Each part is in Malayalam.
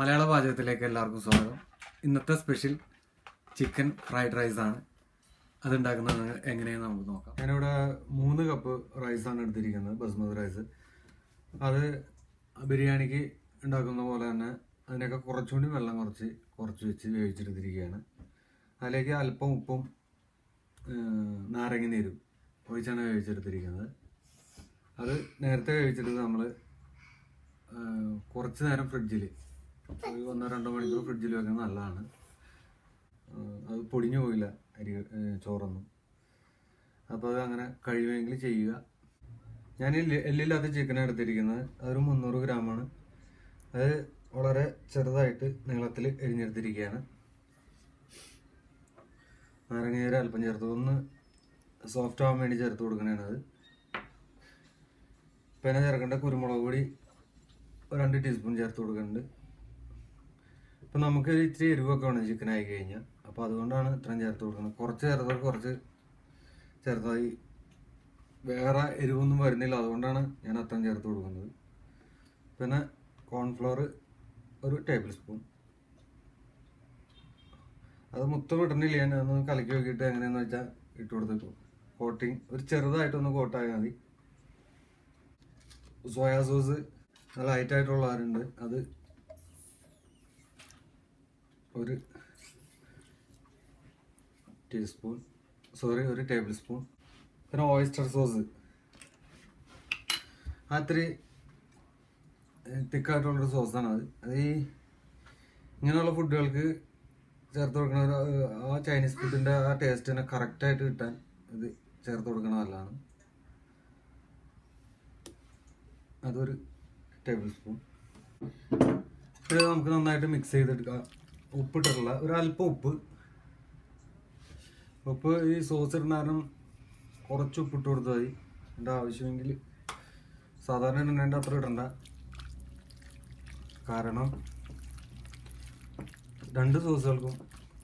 മലയാള പാചകത്തിലേക്ക് എല്ലാവർക്കും സ്വാഗതം. ഇന്നത്തെ സ്പെഷ്യൽ ചിക്കൻ ഫ്രൈഡ് റൈസ് ആണ് അത് ഉണ്ടാക്കുന്നത് എങ്ങനെയെന്ന് നമുക്ക് നോക്കാം. ഞാനിവിടെ മൂന്ന് കപ്പ് റൈസാണ് എടുത്തിരിക്കുന്നത് ബസ്മതി റൈസ്. അത് ബിരിയാണിക്ക് ഉണ്ടാക്കുന്ന പോലെ തന്നെ അതിനൊക്കെ കുറച്ചുകൂടി വെള്ളം കുറച്ച് കുറച്ച് വെച്ച് വേവിച്ചെടുത്തിരിക്കുകയാണ്. അതിലേക്ക് അല്പം ഉപ്പും നാരങ്ങ നീരും ഒഴിച്ചാണ് വേവിച്ചെടുത്തിരിക്കുന്നത്. അത് നേരത്തെ വേവിച്ചെടുത്ത് നമ്മൾ കുറച്ച് നേരം ഫ്രിഡ്ജിൽ ഒരു ഒന്നോ രണ്ടോ മണിക്കൂർ ഫ്രിഡ്ജിൽ വെക്കുന്നത് നല്ലതാണ്. അത് പൊടിഞ്ഞു പോയില്ല അരി ചോറൊന്നും. അപ്പോൾ അത് അങ്ങനെ കഴിയുമെങ്കിൽ ചെയ്യുക. ഞാൻ എല്ലില്ലാത്ത ചിക്കനാണ് എടുത്തിരിക്കുന്നത്. അതൊരു മുന്നൂറ് ഗ്രാമാണ്. അത് വളരെ ചെറുതായിട്ട് നീളത്തിൽ എരിഞ്ഞെടുത്തിരിക്കുകയാണ്. നാരങ്ങനീര് അല്പം ചേർത്ത് ഒന്ന് സോഫ്റ്റ് ആവാൻ വേണ്ടി ചേർത്ത് കൊടുക്കണേണത് അത്. പിന്നെ ചേർക്കേണ്ട കുരുമുളക് പൊടി രണ്ട് ടീസ്പൂൺ ചേർത്ത് കൊടുക്കുന്നുണ്ട് ഇപ്പം നമുക്ക് ഇച്ചിരി എരിവൊക്കെ വേണം ചിക്കൻ ആയി കഴിഞ്ഞാൽ അപ്പോൾ അതുകൊണ്ടാണ് ഇത്രയും ചേർത്ത് കൊടുക്കുന്നത്. കുറച്ച് ചെറുതായി കുറച്ച് ചെറുതായി വേറെ എരിവൊന്നും വരുന്നില്ല. അതുകൊണ്ടാണ് ഞാൻ അത്രയും ചേർത്ത് കൊടുക്കുന്നത്. പിന്നെ കോൺഫ്ലവർ ഒരു ടേബിൾ സ്പൂൺ അത് മൊത്തം ഇടണില്ല. ഞാൻ ഒന്ന് കലക്കി നോക്കിയിട്ട് എങ്ങനെയാണെന്ന് വെച്ചാൽ ഇട്ട് കൊടുത്തേക്കും. കോട്ടിങ് ഒരു ചെറുതായിട്ടൊന്ന് കോട്ടായാൽ മതി. സോയാ സോസ് നല്ല ലൈറ്റായിട്ടുള്ളവരുണ്ട് അത് ഒരു ടീസ്പൂൺ സോറി ഒരു ടേബിൾ സ്പൂൺ പിന്നെ ഓയിസ്റ്റർ സോസ് അത്രയും തിക്കായിട്ടുള്ളൊരു സോസാണ് അത്. അത് ഈ ഇങ്ങനെയുള്ള ഫുഡുകൾക്ക് ചേർത്ത് കൊടുക്കണ ആ ചൈനീസ് ഫുഡിന്റെ ആ ടേസ്റ്റ് തന്നെ കറക്റ്റായിട്ട് കിട്ടാൻ ഇത് ചേർത്ത് കൊടുക്കണ നല്ലതാണ്. അതൊരു ടേബിൾ സ്പൂൺ ഇത് നമുക്ക് നന്നായിട്ട് മിക്സ് ചെയ്തെടുക്കാം. ഉപ്പിട്ടിട്ടുള്ള ഒരു അല്പം ഉപ്പ്. ഉപ്പ് ഈ സോസ് ഇടുന്ന കുറച്ച് ഉപ്പിട്ട് കൊടുത്താൽ മതി. എന്റെ ആവശ്യമെങ്കിൽ സാധാരണ ഇടേണ്ട അത്ര ഇടണ്ട. കാരണം രണ്ട് സോസുകൾക്കും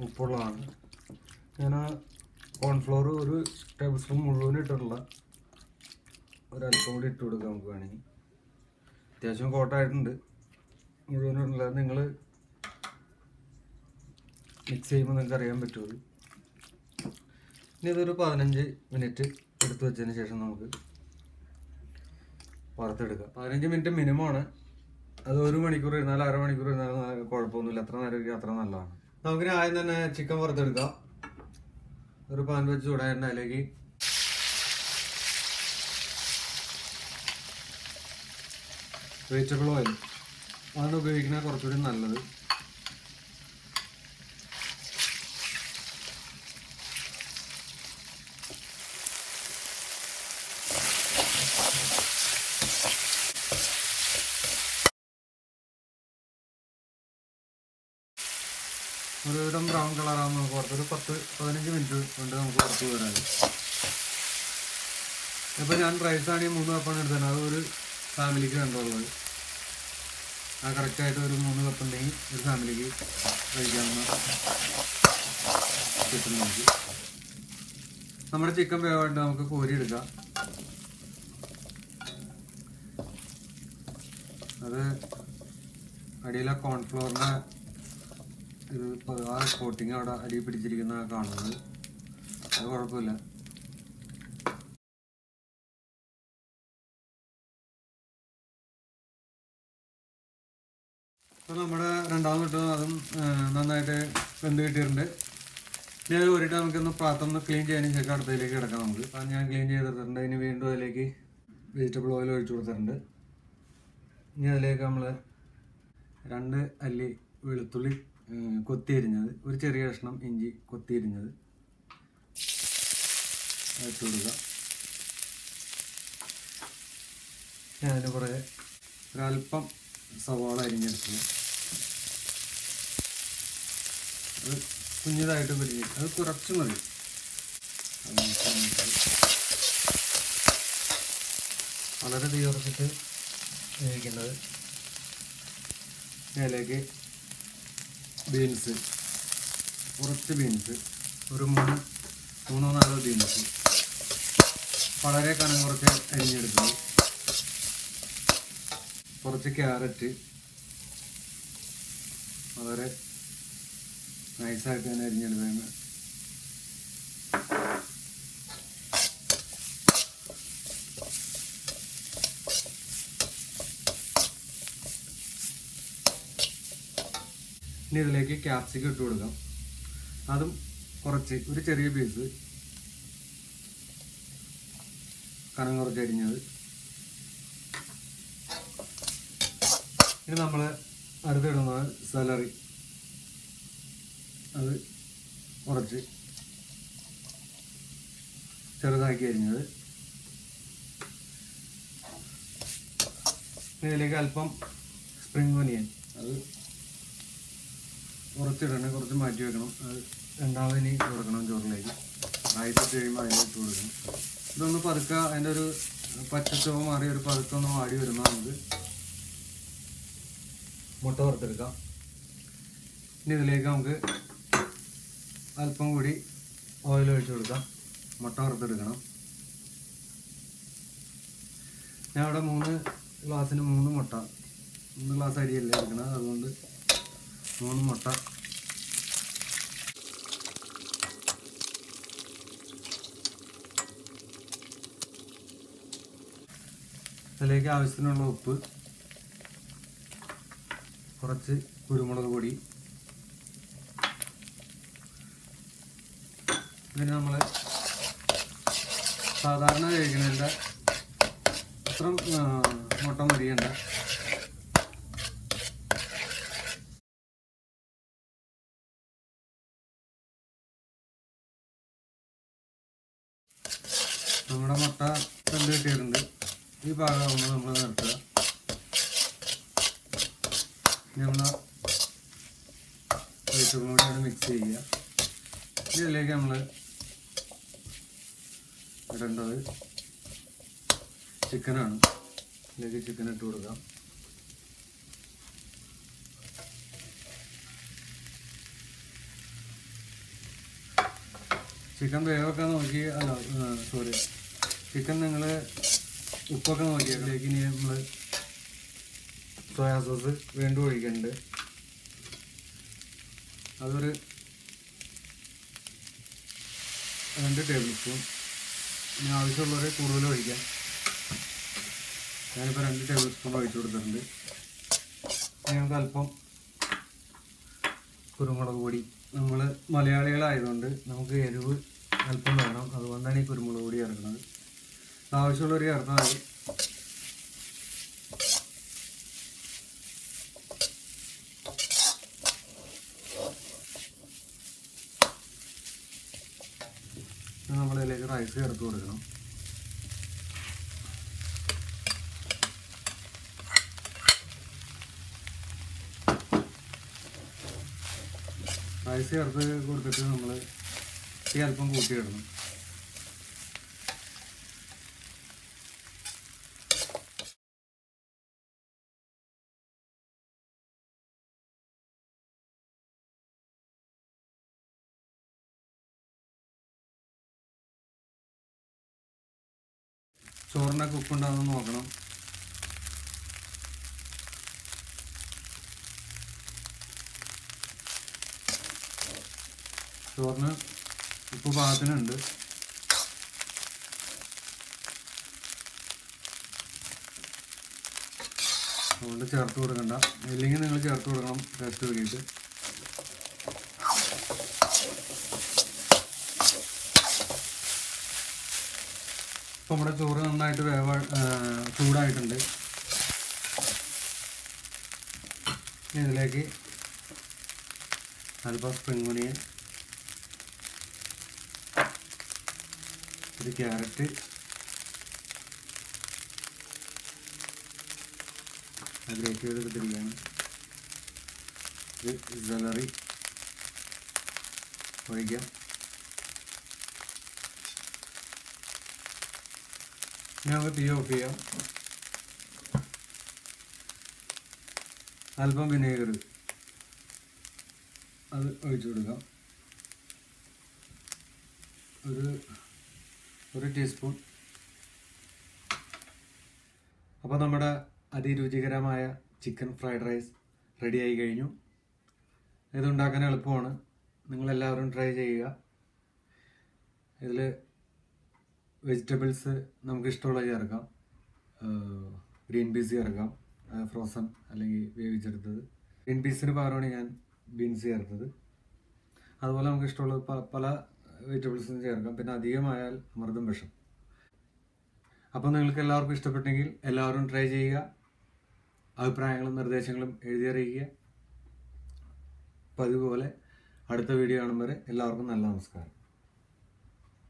ഉപ്പുള്ളതാണ്. ഞാൻ കോൺഫ്ലോർ ഒരു ടേബിൾ സ്പൂൺ മുഴുവൻ ഇട്ടിട്ടുള്ള ഒരല്പം കൂടി ഇട്ട് കൊടുക്കാം നമുക്ക് വേണമെങ്കിൽ. അത്യാവശ്യം കോട്ടായിട്ടുണ്ട് ഇട്ടില്ല നിങ്ങൾ മിക്സ് ചെയ്യുമ്പോൾ നിങ്ങൾക്ക് അറിയാൻ പറ്റുമത് ഇനി ഇതൊരു പതിനഞ്ച് മിനിറ്റ് എടുത്തു വെച്ചതിന് ശേഷം നമുക്ക് വറുത്തെടുക്കാം. പതിനഞ്ച് മിനിറ്റ് മിനിമമാണ് അത് ഒരു മണിക്കൂർ ഇരുന്നാലും അരമണിക്കൂർ ഇരുന്നാലും കുഴപ്പമൊന്നുമില്ല. അത്ര നേരം ഇരിക്കും അത്ര നല്ലതാണ്. നമുക്കിനി ആദ്യം തന്നെ ചിക്കൻ വറുത്തെടുക്കാം. ഒരു പാൻ വെച്ച് ചൂടായിട്ട് അതിലേക്ക് വെജിറ്റബിൾ ഓയിൽ അതാണ് ഉപയോഗിക്കുന്നത് കുറച്ചുകൂടി നല്ലത്. ബ്രൗൺ കളറാകുമ്പോൾ നമുക്ക് പുറത്തൊരു പത്ത് പതിനഞ്ച് മിനിറ്റ് കൊണ്ട് നമുക്ക് പുറത്ത് വരാൻ ഇപ്പം ഞാൻ റൈസാണ് ഈ മൂന്ന് കപ്പാണ് എടുത്തത്. അത് ഒരു ഫാമിലിക്ക് വേണ്ടുള്ളത് ആ കറക്റ്റായിട്ട് ഒരു മൂന്ന് കപ്പ് ഉണ്ടെങ്കിൽ ഒരു ഫാമിലിക്ക് കഴിക്കാവുന്ന കിട്ടും നമുക്ക്. നമ്മുടെ ചിക്കൻ വേവായിട്ട് നമുക്ക് കോരി എടുക്കാം. അത് അടിയിലെ കോൺഫ്ലോറിന്റെ ഇപ്പോൾ ആ കോട്ടിങ് അവിടെ അടി പിടിച്ചിരിക്കുന്ന കാണുന്നത്. അത് കുഴപ്പമില്ല. അപ്പോൾ നമ്മുടെ രണ്ടാമത് അതും ആ, നന്നായിട്ട് വെന്ത് കിട്ടിയിട്ടുണ്ട്. ഇനി അത് കോരിയിട്ട് നമുക്കൊന്ന് പാത്രം ക്ലീൻ ചെയ്യാനും ശേഷം അടുത്തതിലേക്ക് കിടക്കാം നമുക്ക്. അപ്പം ഞാൻ ക്ലീൻ ചെയ്തിട്ടുണ്ട്. ഇനി വീണ്ടും അതിലേക്ക് വെജിറ്റബിൾ ഓയിൽ ഒഴിച്ചു കൊടുത്തിട്ടുണ്ട്. ഇനി അതിലേക്ക് നമ്മൾ രണ്ട് അല്ലി വെളുത്തുള്ളി കൊത്തിയരിഞ്ഞത്. ഒരു ചെറിയ കഷ്ണം ഇഞ്ചി കൊത്തിയരിഞ്ഞത്. ഇട്ട് കൊടുക്കുക. അതിന് പുറകെ ഒരല്പം സവാള അരിഞ്ഞെടുക്കുക. അത് കുഞ്ഞതായിട്ട് പിരിഞ്ഞ് അത് കുറച്ച് മതി. വളരെ തീ ഉപയോഗിക്കുന്നത് അതിലേക്ക് ബീൻസ്. കുറച്ച് ബീൻസ്. ഒരു മൂന്ന് മൂന്നോ നാലോ ബീൻസ്. വളരെ കനം കുറച്ച് അരിഞ്ഞെടുക്കുന്നത് കുറച്ച് ക്യാരറ്റ്. വളരെ നൈസായിട്ട് തന്നെ അരിഞ്ഞെടുത്താണ് ഇനി ഇതിലേക്ക് ക്യാപ്സിക്കം ഇട്ട് കൊടുക്കാം. അതും കുറച്ച് ഒരു ചെറിയ പീസ് കനം കുറച്ച് അരിഞ്ഞത്. ഇനി നമ്മൾ അടുത്തിടുന്നത് സലറി അത് കുറച്ച് ചെറുതാക്കി അരിഞ്ഞത്. ഇതിലേക്ക് അല്പം സ്പ്രിംഗ് ഒനിയൻ അത് കുറച്ചിടണം കുറച്ച് മാറ്റി വെക്കണം. അത് കൊടുക്കണം ചോറിലേക്ക്. ഇട്ട് കഴിയുമ്പോൾ അതിലേക്ക് കൊടുക്കണം. ഇതൊന്ന് പതുക്ക അതിന്റെ ഒരു പച്ചച്ചവ് മാറി ഒരു പതുക്കൊന്ന് വാടി വരുമ്പോൾ നമുക്ക് മുട്ട വറുത്തെടുക്കാം. ഇനി ഇതിലേക്ക് നമുക്ക് അല്പം കൂടി ഓയിൽ ഒഴിച്ചു കൊടുക്കാം. മുട്ട വറുത്തെടുക്കണം. ഞാൻ ഇവിടെ മൂന്ന് ഗ്ലാസ്സിന് മൂന്ന് മുട്ട. മൂന്ന് ഗ്ലാസ് അരിയല്ലേ എടുക്കണം അതുകൊണ്ട് മൂന്ന് മുട്ട. അതിലേക്ക് ആവശ്യത്തിനുള്ള ഉപ്പ് കുറച്ച് കുരുമുളക് പൊടി. ഇതിന് നമ്മൾ സാധാരണ കഴിക്കുന്നതിന്റെ അത്ര മുട്ട മതിയണ്ട നമ്മുടെ മുട്ട തല്ല് കിട്ടിയിട്ടുണ്ട്. ഈ ഭാഗമാകുമ്പോൾ നമ്മൾ നിർത്തുക. നമ്മൾ വെജിറ്റബിളും കൂടി അത് മിക്സ് ചെയ്യുക. ഇതിലേക്ക് നമ്മൾ ഇടേണ്ടത് ചിക്കനാണ് ഇതിലേക്ക് ചിക്കൻ ഇട്ട് കൊടുക്കാം. ചിക്കൻ വേവൊക്കെ നോക്കി അല്ല സോറി ചിക്കൻ നിങ്ങൾ ഉപ്പൊക്കെ നോക്കിയതിലേക്ക് ഇനി നമ്മൾ സോയാ സോസ് വീണ്ടും ഒഴിക്കുന്നുണ്ട് അതൊരു രണ്ട് ടേബിൾ സ്പൂൺ ഇനി ആവശ്യമുള്ളവരെ കൂടുതൽ ഒഴിക്കാം. ഞാനിപ്പോൾ രണ്ട് ടേബിൾ സ്പൂൺ ഒഴിച്ചു കൊടുത്തിട്ടുണ്ട്. ഇനി അല്പം കുരുമുളക് പൊടി നമ്മൾ മലയാളികളായതുകൊണ്ട് നമുക്ക് എരിവ് അല്പം വേണം. അതുകൊണ്ടാണ് ഈ കുരുമുളക് പൊടി ഇറങ്ങുന്നത്. ആവശ്യമുള്ളവർ ചേർത്താൽ മതി നമ്മളിതിലേക്ക് റൈസ് ചേർത്ത് കൊടുക്കണം. റൈസ് ചേർത്ത് കൊടുത്തിട്ട് നമ്മൾ തീ അല്പം കൂട്ടിയിടണം ചോറിനൊക്കെ ഉപ്പുണ്ടാകുന്ന നോക്കണം. ചോറിന് ഉപ്പ് പാകത്തിനുണ്ട് അതുകൊണ്ട് ചേർത്ത് കൊടുക്കണ്ട. ഇല്ലെങ്കിൽ നിങ്ങൾ ചേർത്ത് കൊടുക്കണം ടേസ്റ്റ് വേണ്ടിയിട്ട് ഇപ്പം നമ്മുടെ ചോറ് നന്നായിട്ട് വേവ ചൂടായിട്ടുണ്ട്. ഇതിലേക്ക് അല്പം സ്പ്രിംഗ് ഒണിയൻ ഒരു ക്യാരറ്റ്. ഗ്രേറ്റ് ചെയ്തെടുത്തിരിക്കുകയാണ് ഇത് സെലറി ഒഴിക്കാം. നമുക്ക് തീ ഓഫ് ചെയ്യാം. അല്പം വിനേഗർ. അത് ഒഴിച്ചു കൊടുക്കാം. ഒരു ഒരു ടീസ്പൂൺ അപ്പോൾ നമ്മുടെ അതിരുചികരമായ ചിക്കൻ ഫ്രൈഡ് റൈസ് റെഡിയായി കഴിഞ്ഞു. ഇതുണ്ടാക്കാൻ എളുപ്പമാണ്. നിങ്ങളെല്ലാവരും ട്രൈ ചെയ്യുക. ഇതിൽ വെജിറ്റബിൾസ് നമുക്ക് ഇഷ്ടമുള്ള ചേർക്കാം. ഗ്രീൻ പീസ് ചേർക്കാം. ഫ്രോസൺ അല്ലെങ്കിൽ വേവിച്ചെടുത്തത്. ഗ്രീൻ പീസിന് പകരമാണ് ഞാൻ ബീൻസ് ചേർത്തത്. അതുപോലെ നമുക്ക് ഇഷ്ടമുള്ള പല വെജിറ്റബിൾസും ചേർക്കാം. പിന്നെ അധികമായാൽ അമൃതം വിഷം. അപ്പോൾ നിങ്ങൾക്ക് എല്ലാവർക്കും ഇഷ്ടപ്പെട്ടെങ്കിൽ എല്ലാവരും ട്രൈ ചെയ്യുക. അഭിപ്രായങ്ങളും നിർദ്ദേശങ്ങളും എഴുതി അറിയിക്കുക. പതിവ് അടുത്ത വീഡിയോ കാണും വരെ എല്ലാവർക്കും നല്ല നമസ്കാരം.